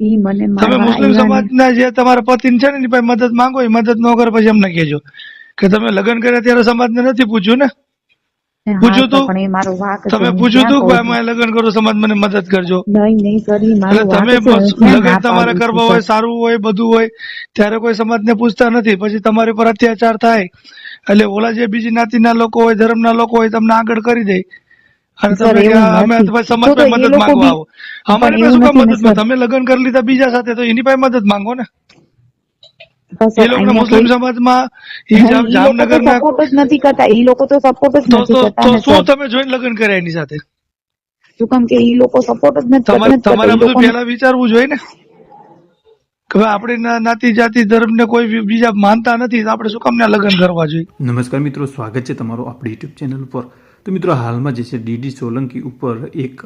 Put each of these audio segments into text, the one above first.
ઈ મને તમે મુસ્લિમ. સમાજના જે તમારા પતિ છે ને એની પાસે મદદ માંગો એ મદદ ન કરે પછી અમને કહેજો. કે તમે લગ્ન કર્યા ત્યારે સમાજને નથી પૂછ્યું ને? પૂછ્યું તું? તમે પૂછ્યું તું કે ભાઈ અમે લગ્ન કરો સમાજ મને મદદ કરજો. નહીં નહીં કરી એટલે મારો તમે લગ્ન તમારે કરવા હોય સારું હોય બધું હોય ત્યારે કોઈ સમાજને પૂછતા નથી. પછી તમારી પર અત્યાચાર થાય. એટલે ઓલા જે બીજી જ્ઞાતિના લોકો હોય ધર્મના લોકો હોય તમને આગળ કરી દે. તમે લગ્ન કરી લીધા બીજા સાથે તો એની પાસે મદદ માંગો ને. એ લોકો મુસ્લિમ સમાજમાં ઈ નહીં, જામ- ઈ લોકો તો જામનગરના સપોર્ટ જ નથી કરતા. ઈ લોકો તો સપોર્ટ જ નથી કરતા શું તમે જોઈને લગ્ન કર્યા એની સાથે? શું કામ કે ઈ લોકો સપોર્ટ જ નથી તમારે કરતા. તમારે બધું પહેલા વિચારવું જોઈએ ને. કે આપણે નાતી જાતિ ધર્મને કોઈ બીજા માનતા નથી તો આપણે શું કામ ના લગ્ન કરવા જોઈએ? નમસ્કાર મિત્રો સ્વાગત છે તમારું આપણી યુટ્યુબ ચેનલ ઉપર. તો મિત્રો હાલમાં જે છે ડીડી સોલંકી ઉપર એક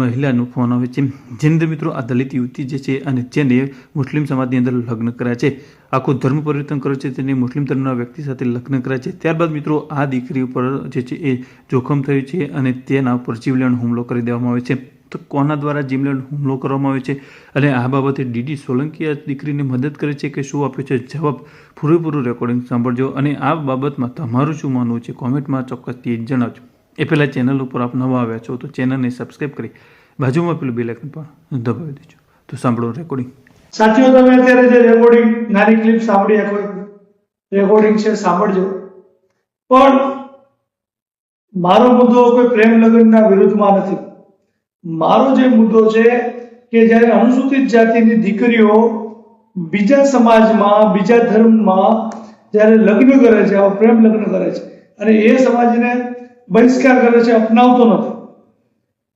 મહિલાનો ફોન આવે છે, જેની મિત્રો આ દલિત યુવતી જે છે અને જેને મુસ્લિમ સમાજની અંદર લગ્ન કર્યા છે, આખો ધર્મ પરિવર્તન કર્યો છે, તેને મુસ્લિમ ધર્મના વ્યક્તિ સાથે લગ્ન કર્યા છે. ત્યારબાદ મિત્રો આ દીકરી ઉપર જે છે એ જોખમ થયું છે અને તેના ઉપર જીવલેણ હુમલો કરી દેવામાં આવે છે. તો કોના દ્વારા જીમલેન્ડ હુમલો કરવામાં આવે છે? અને આ બાબતે ડીડી સોલંકી આ દીકરીને મદદ કરે છે કે શું આપ્યો છે? જવાબ પૂરેપૂરું રેકોર્ડિંગ સાંભળજો. અને આ બાબતમાં તમારું શું માનવું છે? કોમેન્ટમાં ચોક્કસથી જણાવજો. એ પહેલાં ચેનલ ઉપર આપ નવા આવ્યા છો તો ચેનલને સબસ્ક્રાઈબ કરી બાજુમાં પેલું બેલ પણ દબાવી દેજો. તો સાંભળો રેકોર્ડિંગ. સાથીઓ, તમે અત્યારે જે રેકોર્ડિંગ, નાની ક્લિપ સાંભળી આ રેકોર્ડિંગ છે, સાંભળજો. પણ મારો મુદ્દો કોઈ પ્રેમ લગ્નના વિરુદ્ધમાં નથી. મારો જે મુદ્દો છે કે જ્યારે અનુસૂચિત જાતિની દીકરીઓ બીજા સમાજમાં, બીજા ધર્મમાં જ્યારે લગ્ન કરે છે પ્રેમ લગ્ન કરે છે, અને એ સમાજને બહિષ્કાર કરે છે, અપનાવતો નથી.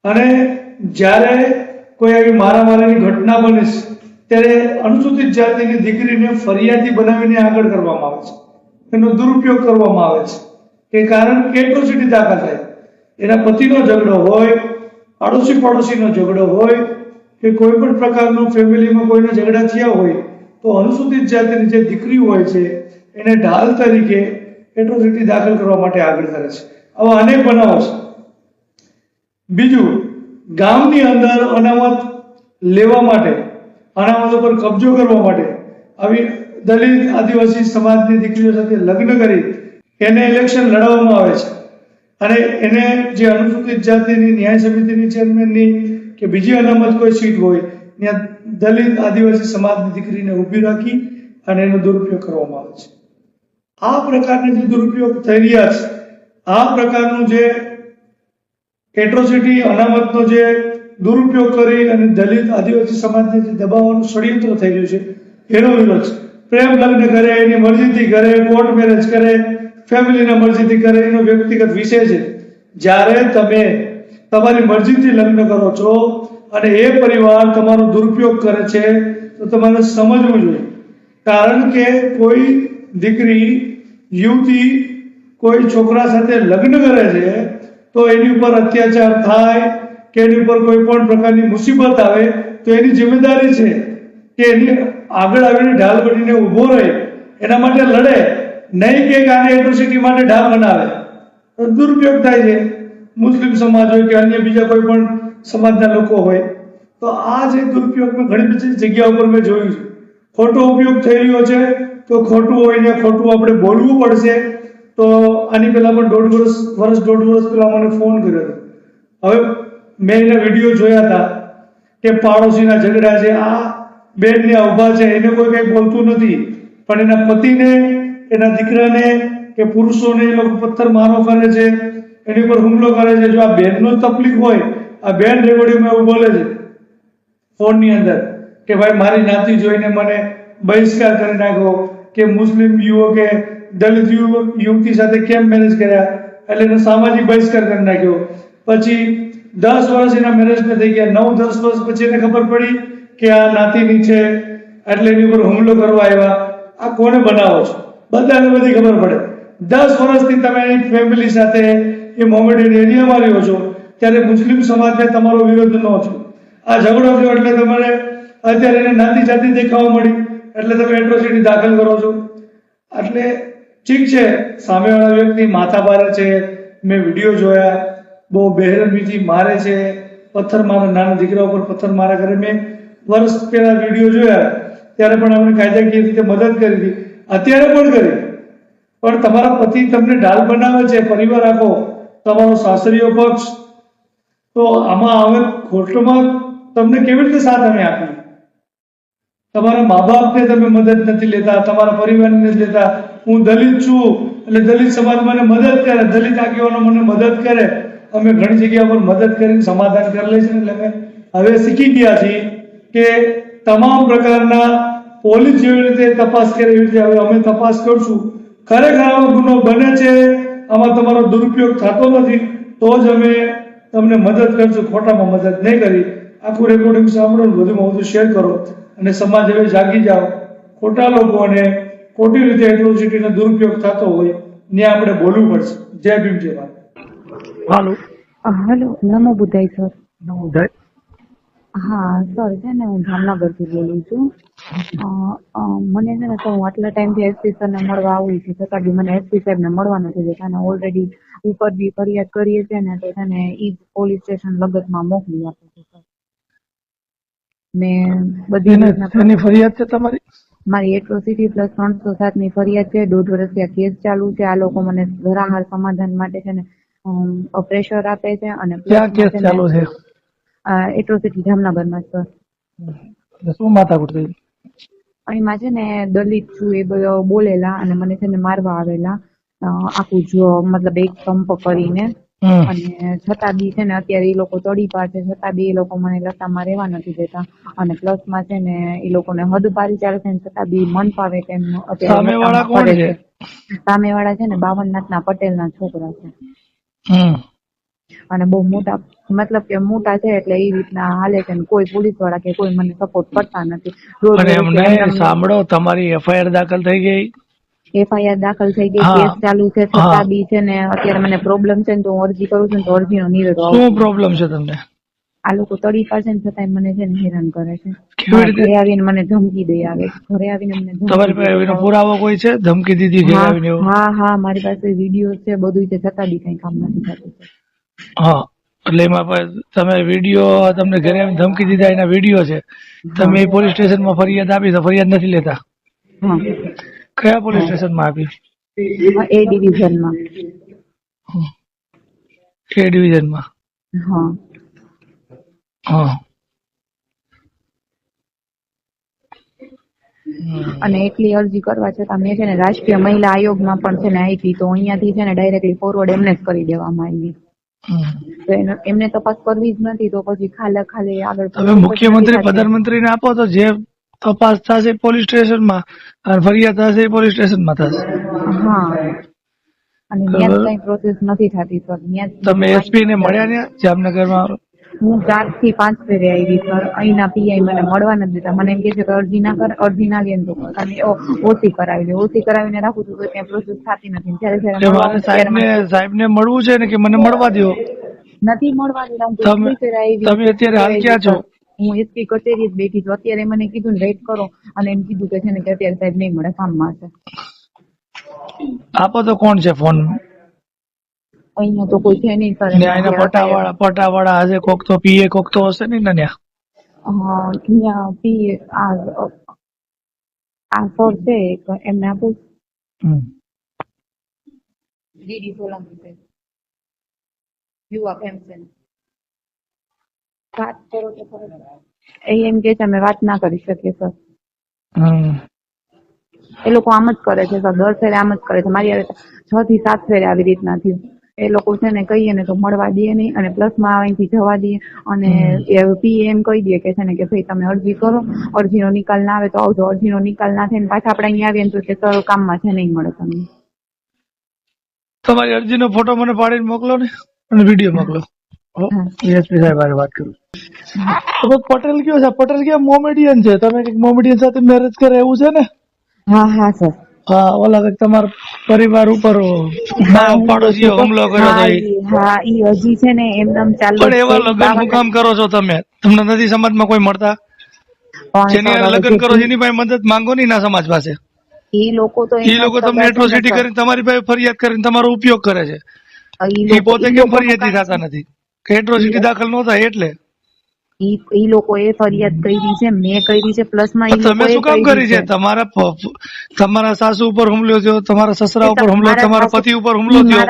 અને જ્યારે કોઈ આવી મારામારીની ઘટના બને છે, ત્યારે અનુસૂચિત જાતિની દીકરીને ફરિયાદી બનાવીને આગળ કરવામાં આવે છે. એનો દુરુપયોગ કરવામાં આવે છે. કે કારણ કે એટ્રોસિટી દાખલ થાય. એના પતિનો ઝઘડો હોય પાડોશી પાડોશીનો ઝઘડો હોય કે કોઈ પણ પ્રકારનો ફેમિલીમાં કોઈના ઝઘડા થયા હોય, તો અનુસૂચિત જાતિની જે દીકરી હોય છે, એને ઢાલ તરીકે એટ્રોસિટી દાખલ કરવા માટે આગળ કરે છે. આવા અનેક બનાવો છે. બીજું, ગામની અંદર અનામત લેવા માટે, અનામત ઉપર કબજો કરવા માટે આવી દલિત આદિવાસી સમાજની દીકરીઓ સાથે લગ્ન કરી, એને ઇલેક્શન લડાવવામાં આવે છે. અને એને જે અનુસૂચિત જાતિની ન્યાય સમિતિની ચેરમેનની કે બીજી અનામત કોઈ સીટ હોય, ત્યાં દલિત આદિવાસી સમાજની દીકરીને ઊભી રાખી અને એનો દુરુપયોગ કરવામાં આવે છે. આ પ્રકારના જે દુરુપયોગ થઈ રહ્યા છે, આ પ્રકારનું જે એટ્રોસિટી, અનામતનો જે દુરુપયોગ કરી અને દલિત આદિવાસી સમાજને જે દબાવવાનું ષડયંત્ર થઈ રહ્યું છે, એનો વિરોધ પ્રેમ લગ્ન કરે, એની મરજીથી કરે કોર્ટ મેરેજ કરે ફેમિલીના મરજીથી કરે, એનો વ્યક્તિગત વિષય છે. જ્યારે તમે તમારી મરજીથી લગ્ન કરો છો અને એ પરિવાર તમારો દુરુપયોગ કરે છે, તો તમારે સમજવું જોઈએ. કારણ કે કોઈ દીકરી, યુવતી કોઈ છોકરા સાથે લગ્ન કરે છે, તો એની ઉપર અત્યાચાર થાય કે એની ઉપર કોઈ પણ પ્રકારની મુસીબત આવે, તો એની જિમ્મેદારી છે કે એની આગળ આવીને ઢાલ બનીને ઊભો રહે, એના માટે લડે. નહીં કે આને એટ્રોસિટી માટે ઢાલ બનાવે. દુરુપયોગ થાય છે. મુસ્લિમ સમાજ હોય કે અન્ય બીજા કોઈ પણ સમાજના લોકો હોય, તો આ જે દુરુપયોગ મેં ઘણી બધી જગ્યા ઉપર મેં જોયું છે. ખોટો ઉપયોગ થઈ રહ્યો છે, તો ખોટું હોય ને ખોટું આપણે બોલવું પડશે, તો આની પહેલા પણ દોઢ વર્ષ વર્ષ, દોઢ વર્ષ પહેલા મને ફોન કર્યો હતો. હવે મેં એના વીડિયો જોયા હતા કે પાડોશીના ઝઘડા છે, આ બેન ને ઊભા છે, એને કોઈ કંઈ બોલતું નથી. પણ એના પતિને એના દીકરાને કે પુરુષોને એ લોકો પથ્થર મારો કરે છે, એની ઉપર હુમલો કરે છે. જો આ બેનનો તકલીફ હોય, આ બેન રેકોર્ડિંગમાં એવું બોલે છે, ફોનની અંદર, કે ભાઈ, મારી નાતી જોઈને મને બહિષ્કાર કરી નાખ્યો કે મુસ્લિમ યુવકે દલિત યુવતી સાથે કેમ મેરેજ કર્યા? એટલે એનો સામાજિક બહિષ્કાર કરી નાખ્યો. પછી દસ વર્ષ એના મેરેજને થઈ ગયા. નવ, દસ વર્ષ પછી એને ખબર પડી કે આ નાતીની છે, એટલે એની ઉપર હુમલો કરવા આવ્યા. આ કોને બનાવો છો? બધાને બધી ખબર પડે. દસ વર્ષથી તમે ફેમિલી સાથે એ મોમેડિયન એરિયામાં રહ્યો છો, ત્યારે મુસ્લિમ સમાજને તમારો વિરોધ ન થયો. આ ઝઘડો થયો એટલે તમારે અત્યારે એને નાતી જાતિ દેખાવા મળી, એટલે તમે એટ્રોસિટી દાખલ કરો છો. એટલે ઠીક છે, સામેવાળા વ્યક્તિ માથા મારે છે, મેં વીડિયો જોયા, બહુ બેહરમીથી મારે છે, પથ્થર મારા નાના દીકરા ઉપર પથ્થર મારા ઘરે મેં વર્ષ પહેલા વીડિયો જોયા, ત્યારે પણ અમને કાયદાકીય રીતે મદદ કરી હતી. અત્યારે પણ કરી. પણ તમારા પતિ તમને ઢાલ બનાવે છે, પરિવાર આખો તમારો સાસરીયો પક્ષ, તો આમાં હવે ખોટમાં તમને કેવી રીતે સાથ અમે આપી તમારા મા બાપને તમે મદદ નથી લેતા, તમારા પરિવારને નથી લેતા. હું દલિત છું, એટલે દલિત સમાજ મને મદદ કરે, દલિત આગેવાનો મને મદદ કરે. અમે ઘણી જગ્યા પર મદદ કરીને સમાધાન કરી છીએ એટલે અમે હવે શીખી ગયા છીએ કે તમામ પ્રકારના પોલીસ જેવી રીતે તપાસ કરે એવી રીતે હવે અમે તપાસ કરશું. ખરેખર આવો ગુનો બને છે આમાં તમારો દુરુપયોગ થતો નથી તો જ અમે તમને મદદ કરશું. ખોટામાં મદદ નહીં કરી. આખું રેકોર્ડિંગ સાંભળો વધુમાં વધુ શેર કરો અને સમાજ હવે જાગી જાઓ. ખોટા લોકોને ખોટી રીતે એટ્રોસિટીનો દુરુપયોગ થતો હોય ને આપણે બોલવું પડશે. જય ભીમ જય ભારત. હાલો. હાલો. નમો બુદ્ધાય સર. નવોદય હા સર છે ને હું જામનગરથી બોલું છું. મને છે ને તો હું આટલા ટાઈમથી એસપી સરને મળવા આવું છું. છતાં બી મને એસપી સાહેબને મળવા નથી દેતા અને ઓલરેડી ઉપર બી ફરિયાદ કરીએ છે ને તો છે ઈ પોલીસ સ્ટેશન લગતમાં મોકલી આપે છે સર મેં બધી ફરિયાદ છે તમારી? મારી એટ્રોસિટી પ્લસ ત્રણસો સાતની ફરિયાદ છે. દોઢ વર્ષથી આ કેસ ચાલુ છે. આ લોકો મને ધરાહાર સમાધાન માટે છે ને પ્રેશર આપે છે અને ક્યાં કેસ છે ચાલુ છે? એટ્રોસિટી જામનગરમાં સર. શું માથાકૂટ થઈ? અહીંમાં છે ને દલિત છું એ બધો બોલેલા અને મને છે ને મારવા આવેલા. આખું જો મતલબ એક સંપ કરીને. અને છતાં બી છે ને અત્યારે એ લોકો તડી પાસે છતાં બી એ લોકો મને લતામાં રહેવા નથી દેતા. અને પ્લસમાં છે ને એ લોકોને હદ પારી ચાલે છે ને છતાં બી મન ફાવે તેમ સામે લતામાં કોણ ફરે છે? સામેવાળા છે ને બાવનનાથના પટેલના છોકરા છે. અને બહુ મોટા મતલબ કે મોટા છે એટલે એ રીતના હાલે છે ને કોઈ પોલીસવાળા કે કોઈ મને સપોર્ટ કરતા નથી. એમને સાંભળો તમારી એફઆઈઆર દાખલ થઈ ગઈ? એફઆઈઆર દાખલ થઈ ગઈ કેસ ચાલુ છે છતાં બી છે ને અત્યારે મને પ્રોબ્લેમ છે ને તો હું અરજી કરું છું ને તો અરજીનો નિવેડો આવતો શું પ્રોબ્લેમ છે તમને? આ લોકો તડી પાસે ને છતાંય મને છે ને હેરાન કરે છે. ઘરે આવીને મને ધમકી દઈ આવે ઘરે આવીને મને તમારી પાસે એનો પુરાવો કોઈ છે? ધમકી દીધી ઘેર આવીને હા હા મારી પાસે વીડિયો છે બધું છે છતાં બી કઈ કામ નથી થતું. હા એટલે એમાં પણ તમે વીડિયો તમને ઘરે આવીને ધમકી દીધા એના વીડિયો છે. તમે પોલીસ સ્ટેશનમાં ફરિયાદ આપી તો ફરિયાદ નથી લેતા. હા. કયા પોલીસ સ્ટેશનમાં આપી? એ ડિવિઝનમાં એ ડિવિઝનમાં હા. હા. અને એટલી અરજી કરવા છતાં મેં છે ને રાષ્ટ્રીય મહિલા આયોગમાં પણ છે ને આપી તો અહીંયાથી છે ને ડાયરેક્ટલી ફોરવર્ડ એમને જ કરી દેવામાં આવી. તો એમને તપાસ કરવી જ નથી તો પછી ખાલે ખાલી આગળ હવે મુખ્યમંત્રી પ્રધાનમંત્રીને આપો તો જે તપાસ થશે પોલીસ સ્ટેશનમાં અને ફરિયાદ થશે પોલીસ પોલીસ સ્ટેશનમાં થશે. હા. અને ત્યાં કઈ પ્રોસેસ નથી થતી સર તમે એસપી ને મળ્યા ને જામનગરમાં હું ચારથી પાંચ ફેરે આવી સર. અહીંના પીઆઈ મને મળવા નથી દેતા. મને એમ કે છે કે અરજી ના કર અરજી ના લે તો ઓસી કરાવી લે. ઓછી કરાવીને રાખું છું તો ત્યાં પ્રોસેસ થતી નથી. ત્યારે સાહેબ ને મળવું છે ને કે મને મળવા દો નથી મળવા દેતા હું તમે- ફેરે આવી તમે અત્યારે હાલ ક્યાં છો? હું એસપી કચેરી જ બેઠી છું. અત્યારે મને કીધું ને રેટ કરો. અને એમ કીધું કે છે ને કે અત્યારે સાહેબ નહીં મળે. કામમાં છે આપો તો કોણ છે ફોન? અહીંયા તો કોઈ છે નહીં સર ને આના પટાવાળા પટાવાળા હશે કોક તો પીએ કોક તો હશે નહીં ને ત્યાં. હા ત્યાં પી આ આ સર છે એમને આપું. ડીડી સોલંકી છે. યુવા પેન્શન વાત કરો તો એ એમ કે છે અમે વાત ના કરી શકીએ સર. એ લોકો આમ જ કરે છે સર. દર ફેરે આમ જ કરે છે. મારી આવે છ થી સાત ફેરે આવી રીતના થયું. એ લોકો છે ને કહીએ ને તો મળવા દે નહીં અને પ્લસમાં અહીંથી જવા દે અને પીએ એમ કહી દે કે છે ને કે ભાઈ તમે અરજી કરો અરજીનો નિકાલ ના આવે તો આવજો. અરજીનો નિકાલ ના થાય ને પાછા આપણે અહીંયા આવીએ ને તો કે સર કામમાં છે નહીં મળે તમને. તમારી અરજીનો ફોટો મને પાડીને મોકલો ને અને વીડિયો મોકલો. એસપી સાહેબ મારે વાત કરું તો પટેલ કયો છે? પટેલ ક્યાં મોમેડિયન છે? તમે મોમેડિયન સાથે મેરેજ કરે એવું છે ને? હા હા સર હા ઓલા કંઈક તમારા પરિવાર ઉપર પાડોશીઓ હુમલો કર્યો હતો હા ઈ હજી છે ને એમ નામ ચાલુ પણ એવા. લગ્ન હું કામ કરો છો તમે? તમને નથી સમાજમાં કોઈ મળતા? જેની લગ્ન કરો જેની પાસે મદદ માંગો નહીં ના સમાજ પાસે. ઈ લોકો તો એ લોકો તમને એટ્રોસિટી. કરીને તમારી પાસે ફરિયાદ કરીને તમારો ઉપયોગ કરે છે. એ પોતે કેમ ફરિયાદી થતા નથી? કે એટ્રોસિટી દાખલ ન થાય એટલે? ઈ લોકોએ ફરિયાદ કરી છે મેં કરી છે પ્લસમાં તમે શું કામ કરી છે? તમારા તમારા સાસુ ઉપર હુમલો થયો તમારા સસરા ઉપર હુમલો તમારા પતિ ઉપર હુમલો થયો.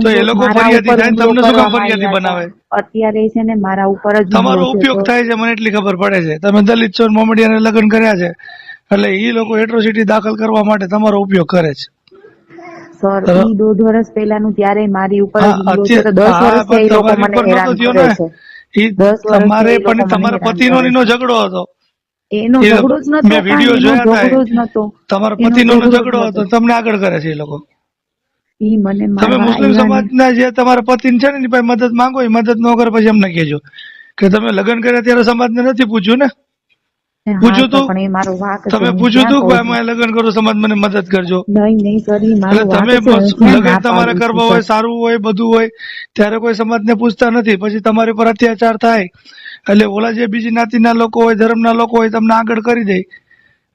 તો એ લોકો ફરિયાદી થાય તમને શું કામ ફરિયાદી બનાવે? અત્યારે છે ને મારા ઉપર જ તમારો ઉપયોગ થાય છે મને એટલી ખબર પડે છે. તમે દલિત છો ને મોમેડિયાને લગ્ન કર્યા છે એટલે એ લોકો એટ્રોસિટી દાખલ કરવા માટે તમારો ઉપયોગ કરે છે. સર દોઢ વર્ષ પહેલાનું ત્યારે મારી ઉપર દસ વર્ષ એ લોકો મને હેરાન કરે છે. ઈ દસ વર્ષથી તમારે પણ તમારા પતિનો એનો ઝઘડો હતો. એનો ઝઘડો જ નતો મેં વીડિયો જોયા હતા તમારા પતિનો ઝઘડો હતો. તમને આગળ કરે છે એ લોકો. ઈ મને તમે મુસ્લિમ સમાજ સમાજના જે તમારા પતિ છે ને એની પાસે મદદ માંગો એ મદદ ન કરે પછી એમને કહેજો. કે તમે લગ્ન કર્યા ત્યારે સમાજને નથી પૂછ્યું ને ને. પૂછ્યું હા, તો તું? પણ એ મારો વાંક તમે હું પૂછ્યું તું કે અમે લગ્ન કરો સમાજ મને મદદ કરજો. નહીં નહીં કરી મારો તમે લગ્ન તમારે કરવા હોય સારું હોય બધું હોય ત્યારે કોઈ સમાજને પૂછતા નથી. પછી તમારી પર અત્યાચાર થાય. એટલે ઓલા જે બીજી નાતીના લોકો હોય ધર્મના લોકો હોય તમને આગળ કરી દે.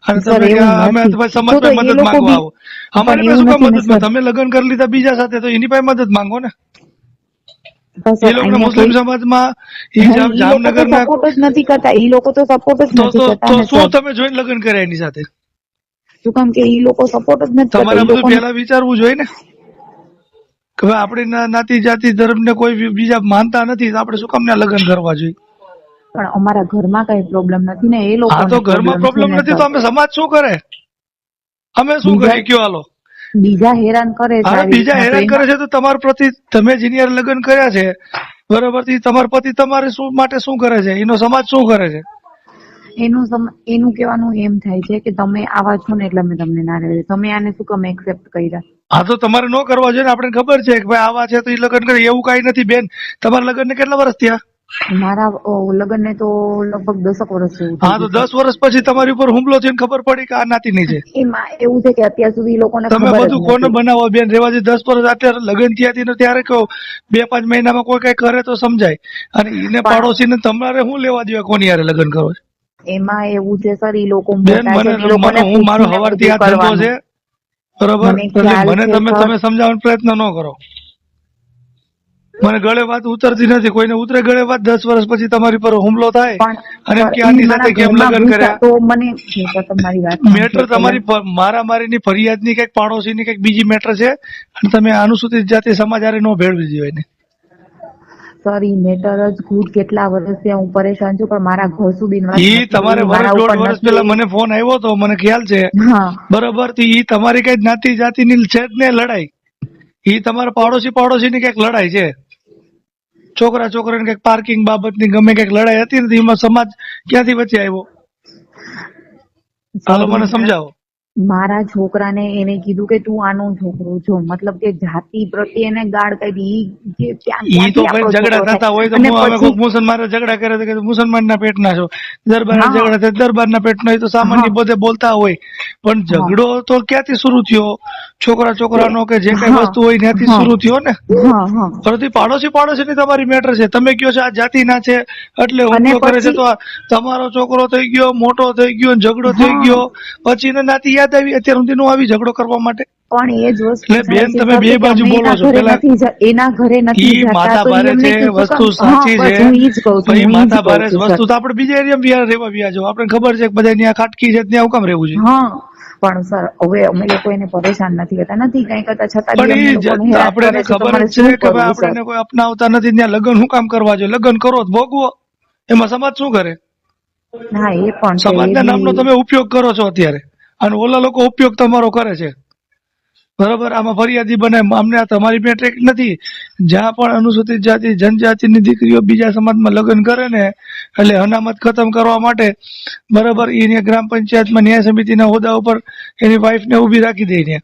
અને તમે અમે. સમાજ મદદ માંગવા આવો. અમારી પાસે શું ને, મદદ તમે લગ્ન કરી લીધા બીજા સાથે તો એની પાસે મદદ માંગો ને. એ લોકો મુસ્લિમ સમાજમાં તો જામનગરના સપોર્ટ જ નથી કરતા. એ લોકો તો સપોર્ટ જ નથી કરતા તો ને શું તમે જોઈન લગ્ન કર્યા એની સાથે? શું કામ કે એ લોકો સપોર્ટ જ નથી કરતા. તમારે બધું પહેલા વિચારવું જોઈએ ને. કે આપણી નાતી જાતિ ધર્મને કોઈ બીજા માનતા નથી તો આપણે શું કામ ના લગ્ન કરવા જોઈએ? પણ અમારા ઘરમાં કઈ પ્રોબ્લેમ નથી ને એ લોકો તો ઘરમાં પ્રોબ્લેમ નથી તો અમે સમાજ શું કરે? અમે શું કરીએ? કયો હાલો? બીજા હેરાન કરે છે બીજા હેરાન કરે છે તો તમારા પ્રતિ તમે જીનિયર લગ્ન કર્યા છે બરોબરથી તમારા પતિ તમારે શું માટે શું કરે છે? એનો સમાજ શું કરે છે? એનું એનું કહેવાનું એમ થાય છે કે તમે આવા છો ને એટલે અમે તમને ના રહ્યો તમે આને શું કમે એક્સેપ્ટ કર્યા? હા તો તમારે ન કરવા જોઈએ ને આપણે ખબર છે કે ભાઈ આવા છે તો એ લગ્ન કરે એવું કઈ નથી બેન. તમારા લગ્ન ને કેટલા વર્ષ થયા? મારા લગ્ન ને તો લગભગ દસક વર્ષ જેવું હા તો દસ વર્ષ પછી તમારી ઉપર હુમલો થઈને ખબર પડી કે આ નાતીની છે? એમાં એવું છે કે અત્યાર સુધી લોકોને તમે બધું કોને બનાવો? બેન રેવાજી દસ વર્ષ અત્યારે લગ્ન થયા હતી ત્યારે કહો બે પાંચ મહિનામાં કોઈ કઈ કરે તો સમજાય. અને એને પાડોશી ને તમારે શું લેવા દેવા કોની યારે લગ્ન કરો? એમાં એવું છે સર એ લોકો બેન મને હું મારો હવારથી આ ધંધો છે. બરોબર? મને તમે તમે સમજાવવાનો પ્રયત્ન ન કરો. મને ગળે વાત ઉતરતી નથી. કોઈને ઉતરે ગળે વાત દસ વર્ષ પછી તમારી પર હુમલો થાય અને કે આની સાથે કેમ લગ્ન કર્યા? તો મને જો તમારી વાત મેટર તમારી ફરિયાદની કંઈક પાડોશીની કંઈક બીજી મેટર છે? અને તમે અનુસૂચિત જાતિ સમાજ આરે નો ભેળવી દીધો એને. સોરી મેટર જ ગુડ કેટલા વર્ષથી હું પરેશાન છું પણ મારા ઘર સુધી ઈ તમારે. વર્ષ દોઢ વર્ષ પહેલા મને ફોન આવ્યો તો મને ખ્યાલ છે. બરોબર તો ઈ તમારી કઈ જ્ઞાતિ જાતિની છે જ ને લડાઈ. ઈ તમારા પાડોશી પાડોશી ની કંઈક લડાઈ છે. છોકરા છોકરાને કંઈક પાર્કિંગ બાબતની ગમે કંઈક લડાઈ હતી ને એમાં સમાજ ક્યાંથી વચ્ચે આવ્યો? હાલો મને સમજાવો. મારા છોકરાને એને કીધું કે તું આનો છોકરો છો. મતલબ કે જાતિ પ્રત્યે એને ગાળ કાઢી. ઈ ઈ તો ઝઘડા થતા હોય તો અમે કોઈક મુસલમાન ઝઘડા કરે કે મુસલમાનના પેટના છો. દરબાર ઝઘડા થાય દરબારના પેટના હોય તો સામાન્ય બધે બોલતા હોય. પણ ઝઘડો તો ક્યાંથી શરૂ થયો? છોકરા છોકરાનો કે જે કઈ વસ્તુ હોય ત્યાંથી શરૂ થયો ને? હા પાડોશી પરંતુ પાડોશી ની તમારી મેટર છે. તમે કયો છો આ જાતિના છે? એટલે હુમલો કરે છે તો તમારો છોકરો થઈ ગયો મોટો થઈ ગયો ઝઘડો થઈ ગયો. પછી નાતી યાદ આવી અત્યાર સુધી નો આવી ઝઘડો કરવા માટે? પણ એ જ વસ્તુ એટલે બેન, તમે બે બાજુ બોલો છો. પેલા- એના ઘરે નથી જતા માતા ભારે છે વસ્તુ સાચી છે. હું છું, હું માતા ભારે વસ્તુ તો આપણે બીજા એરિયા બિહાર રહેવા વ્યા જાવ આપણે ખબર છે કે બધા ત્યાં ખાટકી છે ત્યાં હું કામ રહેવું છે હા પણ સર હવે અમે લોકો એને પરેશાન નથી કરતા. નથી કઈ કરતા છતાં પણ આપણે છે ખબર છે કે આપણે કોઈ અપનાવતા નથી ત્યાં લગ્ન શું કામ કરવા જોઈએ? લગ્ન કરો તો ભોગવો. એમાં સમાજ શું કરે? હા એ પણ સમાજના નામનો તમે ઉપયોગ કરો છો અત્યારે. અને ઓલા લોકો ઉપયોગ તમારો કરે છે. બરાબર? આમાં ફરિયાદી બને. અમને આ તમારી મેટ્રિક નથી. જ્યાં પણ અનુસૂચિત જાતિ, જનજાતિની દીકરીઓ બીજા સમાજમાં લગ્ન કરે ને, એટલે અનામત ખતમ કરવા માટે, બરાબર એને ગ્રામ પંચાયતમાં ન્યાય સમિતિના હોદ્દા ઉપર એની વાઈફને ઊભી રાખી દે ત્યાં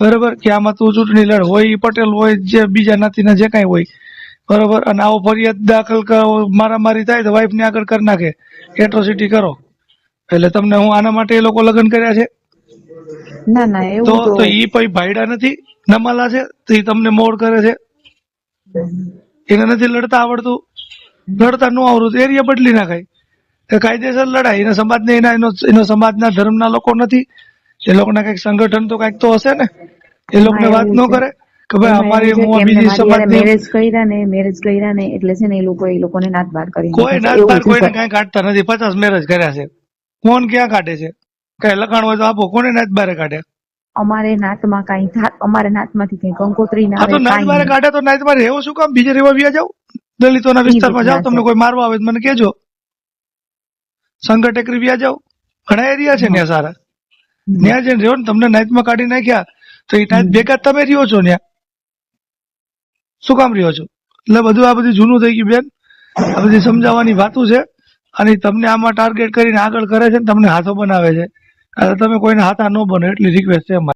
બરાબર? કે આમાં તું ચૂંટણી લડ. હોય પટેલ, હોય જે બીજા નાતીના જે કાંઈ હોય. બરાબર? અને આવો ફરિયાદ દાખલ મારામારી થાય તો વાઈફને આગળ કરી નાખે. એટ્રોસિટી કરો. એટલે તમને હું આના માટે એ લોકો લગ્ન કર્યા છે? ના ના તો એવું તો ઈ પછી ભાઈડા નથી? નમાલા છે? તો ઈ તમને મોડ કરે છે? એને નથી લડતા આવડતું? લડતા ન આવડતું. એરિયા બદલી નાખાય. એ કાયદેસર લડાય એના સમાજને એના એનો એનો સમાજના ધર્મના લોકો નથી. એ લોકોના કંઈક સંગઠન તો કંઈક તો હશે ને? એ લોકોને વાત ન કરે કે ભાઈ અમારી હું બીજી સમાજ મેરેજ કર્યા ને મેરેજ કર્યા ને એટલે છે ને એ લોકો એ લોકોને નાત બાર કરી કોઈ નાત બાર કોઈને કઈ કાઢતા નથી. પચાસ મેરેજ કર્યા છે. કોણ ક્યાં કાઢે છે? કઈ લખાણ હોય તો આપો. કોને નાત બારે કાઢે? અમારે નાચમાં કાંઈ થા- અમારે નાતમાંથી કઈ કંકોત્રી ના આ તો નાત બારે કાઢે તો બારે રહેવું શું કામ? બીજે રહેવા વ્યા જાવ દલિતોના વિસ્તારમાં જાઓ રીતના તમને કોઈ મારવા આવે તો મને કહેજો. સંકટ ટેકરી વ્યા જાવ ઘણા એરિયા છે ત્યાં સારા. ત્યાં જઈને રહ્યો ને તમને નાઈટમાં કાઢી નાખ્યા તો એ નાઈટ ભેગા તમે રહ્યો છો ત્યાં શું કામ રહ્યો છો? એટલે બધું આ બધું જૂનું થઈ ગયું બેન. આ બધી સમજાવવાની વાતું છે. અને તમને આમાં ટાર્ગેટ કરીને આગળ કરે છે ને તમને હાથો બનાવે છે. તમે કોઈને હાથા ન બનો એટલી રિક્વેસ્ટ છે